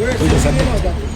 我이렇게 생?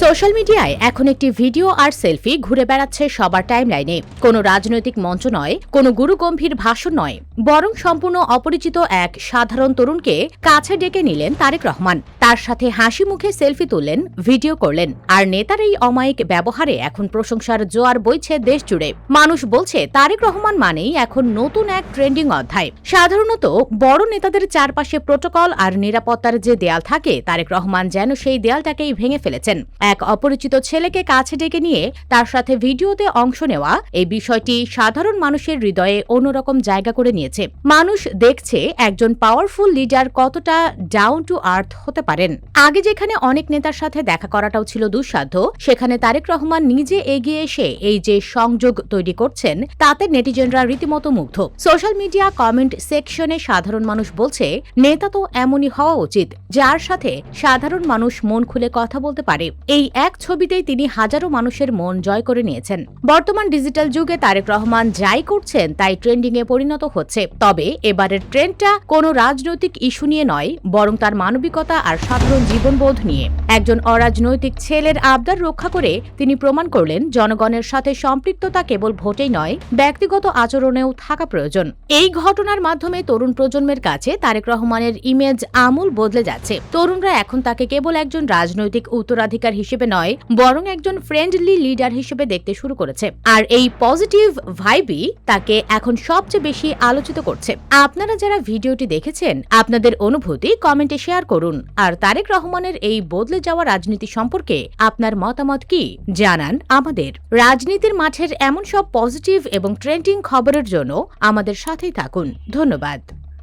Social মিডিয়ায় এখন একটি ভিডিও আর সেলফি ঘুরে বেড়াচ্ছে সবার টাইমলাইনে কোনো রাজনৈতিক মঞ্চ নয়, কোনো গুরুগম্ভীর ভাষণ নয়। বরং সম্পূর্ণ অপরিচিত এক সাধারণ তরুণকে কাছে ডেকে নিলেন তারেক রহমান। তার সাথে হাসি মুখে সেলফি তুললেন ভিডিও করলেন। আর নেতার এই অমায়িক ব্যবহারে এখন প্রশংসার জোয়ার বইছে দেশ জুড়ে মানুষ বলছে, তারেক রহমান মানেই এখন নতুন এক ট্রেন্ডিং অধ্যায়। সাধারণত বড় নেতাদের চারপাশে প্রোটোকল আর নিরাপত্তার যে দেয়াল থাকে, তারেক রহমান যেন সেই দেয়ালটাকেই ভেঙে ফেলেছেন এক অপরিচিত ছেলেকে কাছে ডেকে নিয়ে তার সাথে ভিডিওতে অংশ নেওয়া এই বিষয়টি সাধারণ মানুষের হৃদয়ে অন্যরকম জায়গা করে নিয়েছে। মানুষ দেখছে একজন পাওয়ারফুল লিডার কতটা ডাউন টু আর্থ হতে পারেন। আগে যেখানে অনেক নেতার সাথে দেখা করাটাও ছিল দুঃসাধ্য, সেখানে তারেক রহমান নিজে এগিয়ে এসে এই যে সংযোগ তৈরি করছেন, তাতে নেটিজেনরা রীতিমতো মুগ্ধ। সোশ্যাল মিডিয়া কমেন্ট সেকশনে সাধারণ মানুষ বলছে, নেতা তো এমনই হওয়া উচিত, যার সাথে সাধারণ মানুষ মন খুলে কথা বলতে পারে। এই এক ছবিতেই তিনি হাজারো মানুষের মন জয় করে নিয়েছেন। বর্তমান ডিজিটাল যুগে তারেক রহমান যাই করছেন, তাই ট্রেন্ডিং এ পরিণত হচ্ছে। তবে এবারের ট্রেন্ডটা কোনো রাজনৈতিক ইস্যু নিয়ে নয়, বরং তার মানবিকতা আর সাধারণ জীবনবোধ নিয়ে। একজন অরাজনৈতিক ছেলের আবদার রক্ষা করে তিনি প্রমাণ করলেন, জনগণের সাথে সম্পৃক্ততা কেবল ভোটেই নয়, ব্যক্তিগত আচরণেও থাকা প্রয়োজন। এই ঘটনার মাধ্যমে তরুণ প্রজন্মের কাছে তারেক রহমানের ইমেজ আমূল বদলে যাচ্ছে। তরুণরা এখন তাকে কেবল একজন রাজনৈতিক উত্তরাধিকার হিসেবে নয়, বরং একজন ফ্রেন্ডলি লিডার হিসেবে দেখতে শুরু করেছে। আর এই পজিটিভ ভাইবই তাকে এখন সবচেয়ে বেশি আলোচিত করছে। আপনারা যারা ভিডিওটি দেখেছেন, আপনাদের অনুভূতি কমেন্টে শেয়ার করুন। আর তারেক রহমানের এই বদলে যাওয়া রাজনীতি সম্পর্কে আপনার মতামত কি, জানান আমাদের। রাজনীতির মাঠের এমন সব পজিটিভ এবং ট্রেন্ডিং খবরের জন্য আমাদের সাথেই থাকুন। ধন্যবাদ।